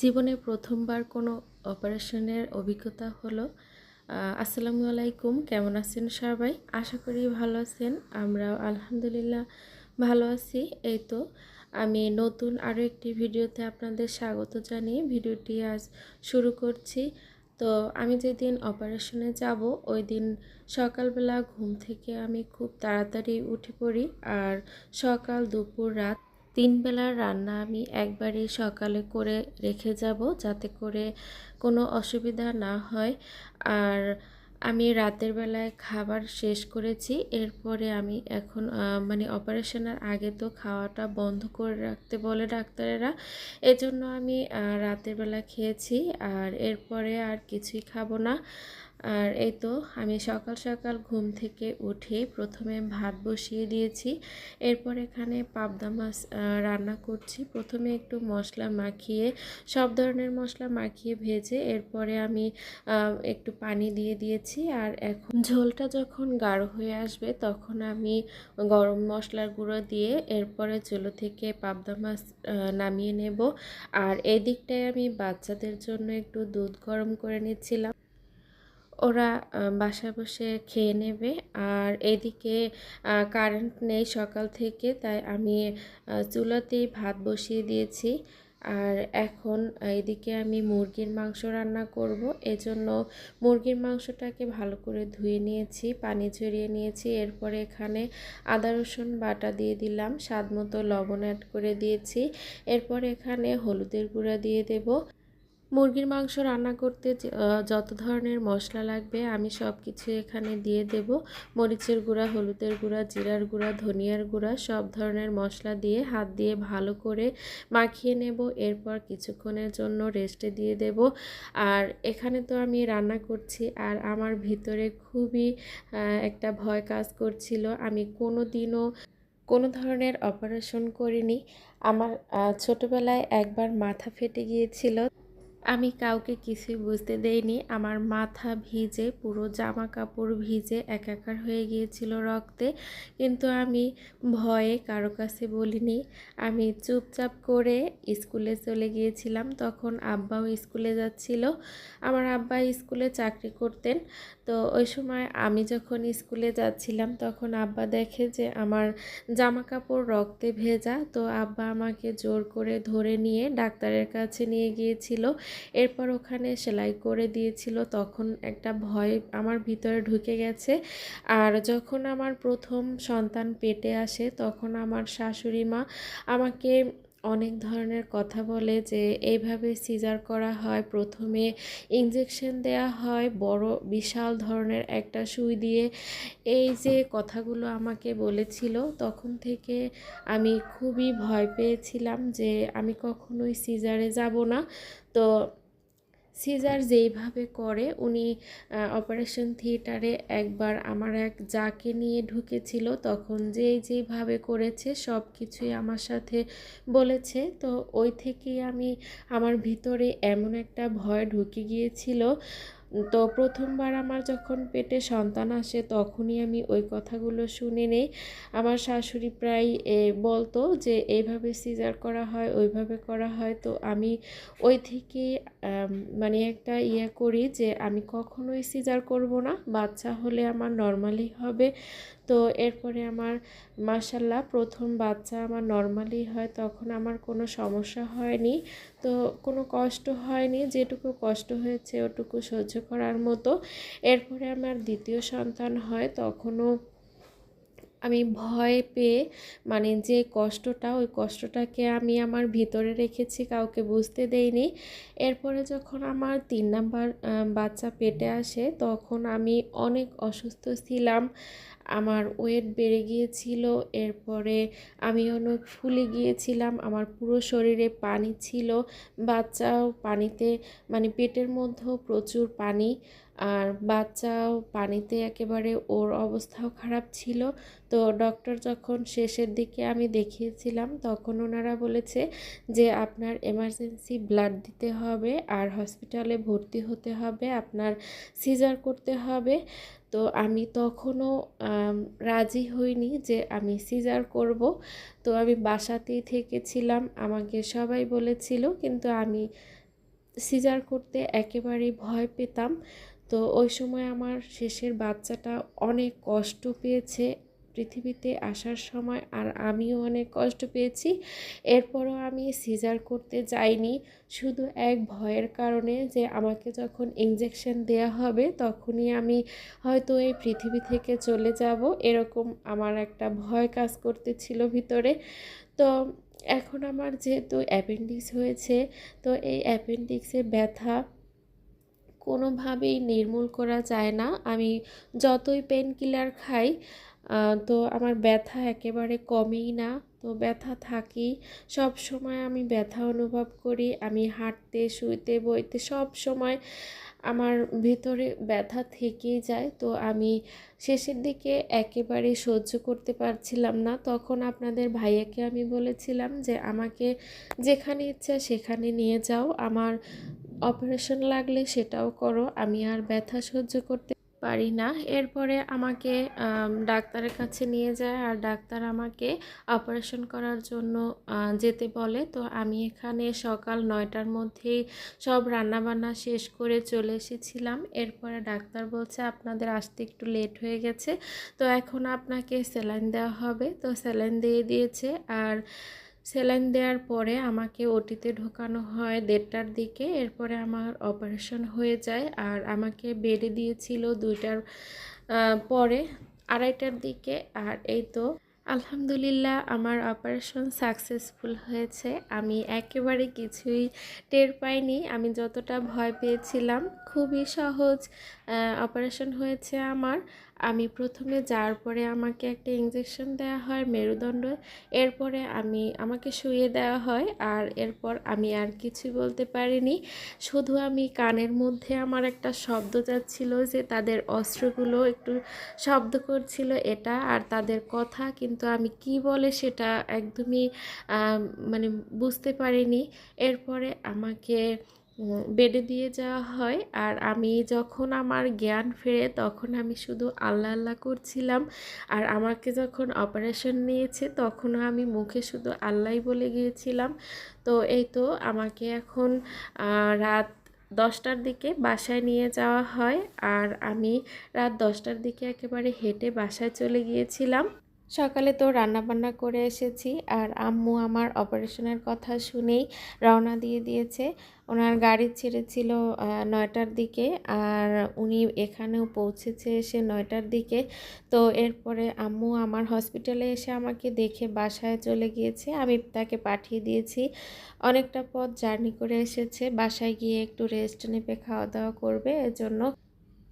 জীবনে প্রথমবার কোনো অপারেশনের অভিজ্ঞতা হলো আসসালামু আলাইকুম, কেমন আছেন সবাই? আশা করি ভালো আছেন, আমরাও আলহামদুলিল্লাহ ভালো আছি। এই তো, আমি নতুন আরও একটি ভিডিওতে আপনাদের স্বাগত জানিয়ে ভিডিওটি আজ শুরু করছি। তো আমি যেদিন অপারেশনে যাব, ওই দিন সকালবেলা ঘুম থেকে আমি খুব তাড়াতাড়ি উঠে পড়ি, আর সকাল দুপুর রাত তিন বেলার রান্না আমি একবারই সকালে করে রেখে যাব যাতে করে কোনো অসুবিধা না হয়। আর আমি রাতের বেলায় খাবার শেষ করেছি। এরপরে আমি এখন মানে অপারেশনের আগে তো খাওয়াটা বন্ধ করে রাখতে বলে ডাক্তারেরা। এজন্য আমি রাতের বেলা খেয়েছি। আর এরপরে আর কিছুই খাব না। আর এই তো আমি সকাল সকাল ঘুম থেকে উঠে প্রথমে ভাত বসিয়ে দিয়েছি। এরপর এখানে পাবদা মাছ রান্না করছি। প্রথমে একটু মশলা মাখিয়ে, সব ধরনের মশলা মাখিয়ে ভেজে এরপরে আমি একটু পানি দিয়ে দিয়েছি। আর এখন ঝোলটা যখন গাঢ় হয়ে আসবে তখন আমি গরম মশলার গুঁড়ো দিয়ে এরপরে চুলো থেকে পাবদা মাছ নামিয়ে নেব। আর এদিকটায় আমি বাচ্চাদের জন্য একটু দুধ গরম করে নিচ্ছিলাম। ওরা বাসায় বসে খেয়ে নেবে। আর এদিকে কারেন্ট নেই সকাল থেকে, তাই আমি চুলাতেই ভাত বসিয়ে দিয়েছি। আর এখন এদিকে আমি মুরগির মাংস রান্না করব। এজন্য মুরগির মাংসটাকে ভালো করে ধুয়ে নিয়েছি, পানি ঝরিয়ে নিয়েছি। এরপরে এখানে আদা, রসুন বাটা দিয়ে দিলাম। স্বাদ মতো লবণ অ্যাড করে দিয়েছি। এরপর এখানে হলুদের গুঁড়া দিয়ে দেবো। মুরগির মাংস রান্না করতে যত ধরনের মশলা লাগবে, আমি সব কিছু এখানে দিয়ে দেব। মরিচের গুঁড়া, হলুদের গুঁড়া, জিরার গুঁড়া, ধনিয়ার গুঁড়া, সব ধরনের মশলা দিয়ে হাত দিয়ে ভালো করে মাখিয়ে নেব। এরপর কিছুক্ষণের জন্য রেস্টে দিয়ে দেব। আর এখানে তো আমি রান্না করছি, আর আমার ভিতরে খুবই একটা ভয় কাজ করছিল। আমি কোনো দিনও কোনো ধরনের অপারেশন করিনি। আমার ছোটবেলায় একবার মাথা ফেটে গিয়েছিল। আমি কাউকে কিছুই বুঝতে দেইনি। আমার মাথা ভিজে, পুরো জামা কাপড় ভিজে একাকার হয়ে গিয়েছিল রক্তে। কিন্তু আমি ভয়ে কারও কাছে বলিনি। আমি চুপচাপ করে স্কুলে চলে গিয়েছিলাম। তখন আব্বাও স্কুলে যাচ্ছিল। আমার আব্বা স্কুলে চাকরি করতেন। তো ওই সময় আমি যখন স্কুলে যাচ্ছিলাম, তখন আব্বা দেখে যে আমার জামা কাপড় রক্তে ভেজা। তো আব্বা আমাকে জোর করে ধরে নিয়ে ডাক্তারের কাছে নিয়ে গিয়েছিল। এরপর ওখানে সেলাই করে দিয়েছিল, তখন একটা ভয় আমার ভিতরে ঢুকে গেছে। আর যখন আমার প্রথম সন্তান পেটে আসে, তখন আমার শাশুড়ি মা আমাকে অনেক ধরনের কথা বলে যে এইভাবে সিজার করা হয়। প্রথমে ইঞ্জেকশন দেয়া হয় বড় বিশাল ধরনের একটা সুই দিয়ে। এই যে কথাগুলো আমাকে বলেছিল, তখন থেকে আমি খুবই ভয় পেয়েছিলাম যে আমি কখনোই সিজারে যাব না। তো সিজার যেইভাবে করে, উনি অপারেশন থিয়েটারে একবার আমার এক যাকে নিয়ে ঢুকেছিল, তখন যেই যেইভাবে করেছে সব কিছুই আমার সাথে বলেছে। তো ওই থেকেই আমি আমার ভিতরে এমন একটা ভয় ঢুকে গিয়েছিল তো প্রথমবার আমার যখন পেটে সন্তান আসে তখনই আমি ওই কথাগুলো শুনে নেই। আমার শাশুড়ি প্রায় বলতো যে, এইভাবে সিজার করা হয়, ওইভাবে করা হয়। তো আমি ওই থেকে মানে একটা ইয়ে করি যে, আমি কখনোই সিজার করব না। বাচ্চা হলে আমার নর্মালি হবে। তো এরপরে আমার মাসাল্লাহ প্রথম বাচ্চা আমার নর্মালি হয়, তখন আমার কোনো সমস্যা হয়নি। তো কোনো কষ্ট হয়নি, যেটুকু কষ্ট হয়েছে ওটুকু সহ্য করার মতো। এরপরে আমার দ্বিতীয় সন্তান হয়, তখনও আমি ভয় পেয়ে মানে যে কষ্টটা, ওই কষ্টটাকে আমি আমার ভিতরে রেখেছি, কাউকে বুঝতে দেইনি। এরপরে যখন আমার তিন নাম্বার বাচ্চা পেটে আসে, তখন আমি অনেক অসুস্থ ছিলাম। আমার ওয়েট বেড়ে গিয়েছিল, এরপরে আমি অনেক ফুলে গিয়েছিলাম, আমার পুরো শরীরে পানি ছিল। বাচ্চাও পানিতে মানে পেটের মধ্যেও প্রচুর পানি আর বাচ্চাও পানিতে একেবারে ওর অবস্থাও খারাপ ছিল। তো ডক্টর যখন শেষের দিকে আমি দেখিয়েছিলাম, তখন ওনারা বলেছে যে আপনার এমার্জেন্সি ব্লাড দিতে হবে আর হসপিটালে ভর্তি হতে হবে, আপনার সিজার করতে হবে। তো আমি তখনও রাজি হইনি যে আমি সিজার করব। তো আমি বাসাতেই থেকেছিলাম, আমাকে সবাই বলেছিল, কিন্তু আমি সিজার করতে একেবারেই ভয় পেতাম। তো ওই সময় আমার শেষের বাচ্চাটা অনেক কষ্ট পেয়েছে পৃথিবীতে আসার সময়, আর আমিও অনেক কষ্ট পেয়েছি। এরপরও আমি সিজার করতে যাইনি, শুধু এক ভয়ের কারণে যে আমাকে যখন ইঞ্জেকশন দেয়া হবে তখনই আমি হয়তো এই পৃথিবী থেকে চলে যাব, এরকম আমার একটা ভয় কাজ করতেছিল ভিতরে। তো এখন আমার যেহেতু অ্যাপেন্ডিক্স হয়েছে, তো এই অ্যাপেন্ডিক্সের ব্যথা কোনোভাবেই নির্মূল করা যায় না। আমি যতই পেন কিলার খাই তো আমার ব্যথা একেবারে কমেই না। তো ব্যথা থাকি সব সময় আমি ব্যথা অনুভব করি। আমি হাঁটতে, শুইতে, বইতে সব সময় আমার ভিতরে ব্যথা থেকেই যায়। তো আমি শেষের দিকে একেবারে সহ্য করতে পারছিলাম না। তখন আপনাদের ভাইয়াকে আমি বলেছিলাম যে, আমাকে যেখানে ইচ্ছা সেখানে নিয়ে যাও। আমার অপারেশন লাগলে সেটাও করো। আমি আর ব্যথা সহ্য করতে পারি না। এরপরে আমাকে ডাক্তারের কাছে নিয়ে যায় আর ডাক্তার আমাকে অপারেশন করার জন্য যেতে বলে। তো আমি এখানে সকাল নয়টার মধ্যেই সব রান্নাবান্না শেষ করে চলে এসেছিলাম। এরপরে ডাক্তার বলছে, আপনাদের আসতে একটু লেট হয়ে গেছে। তো এখন আপনাকে স্যালাইন দেওয়া হবে। তো স্যালাইন দিয়ে দিয়েছে। আর স্যালাইন দেওয়ার পরে আমাকে ওটিতে ঢোকানো হয় দেড়টার দিকে। এরপরে আমার অপারেশন হয়ে যায় আর আমাকে বেডে দিয়েছিল দুইটার পরে আড়াইটার দিকে। আর এই তো আলহামদুলিল্লাহ আমার অপারেশন সাকসেসফুল হয়েছে। আমি একেবারে কিছুই টের পাইনি। আমি যতটা ভয় পেয়েছিলাম খুবই সহজ অপারেশন হয়েছে আমার। আমি প্রথমে যাওয়ার পরে আমাকে একটা ইঞ্জেকশন দেওয়া হয় মেরুদণ্ড, এরপরে আমি, আমাকে শুয়ে দেওয়া হয় আর এরপর আমি আর কিছু বলতে পারিনি। শুধু আমি কানের মধ্যে আমার একটা শব্দ যাচ্ছিল যে তাদের অস্ত্রগুলো একটু শব্দ করছিল এটা আর তাদের কথা, কিন্তু আমি কি বলে সেটা একদমই মানে বুঝতে পারিনি। এরপরে আমাকে বেডে দিয়ে যাওয়া হয়। আর আমি যখন আমার জ্ঞান ফেরে তখন আমি শুধু আল্লাহ আল্লাহ করছিলাম। আর আমাকে যখন অপারেশন নিয়েছে তখনও আমি মুখে শুধু আল্লাহ বলে গিয়েছিলাম। তো এই তো আমাকে এখন রাত দশটার দিকে বাসায় নিয়ে যাওয়া হয়। আর আমি রাত দশটার দিকে একেবারে হেঁটে বাসায় চলে গিয়েছিলাম। সকালে তো রান্নাবান্না করে এসেছি আর আম্মু আমার অপারেশনের কথা শুনেই রওনা দিয়ে দিয়েছে। ওনার গাড়ি ছেড়েছিল নয়টার দিকে আর উনি এখানেও পৌঁছেছে এসে নয়টার দিকে। তো এরপরে আম্মু আমার হসপিটালে এসে আমাকে দেখে বাসায় চলে গিয়েছে। আমি তাকে পাঠিয়ে দিয়েছি। অনেকটা পথ জার্নি করে এসেছে। বাসায় গিয়ে একটু রেস্ট নেবে, খাওয়া দাওয়া করবে, এজন্য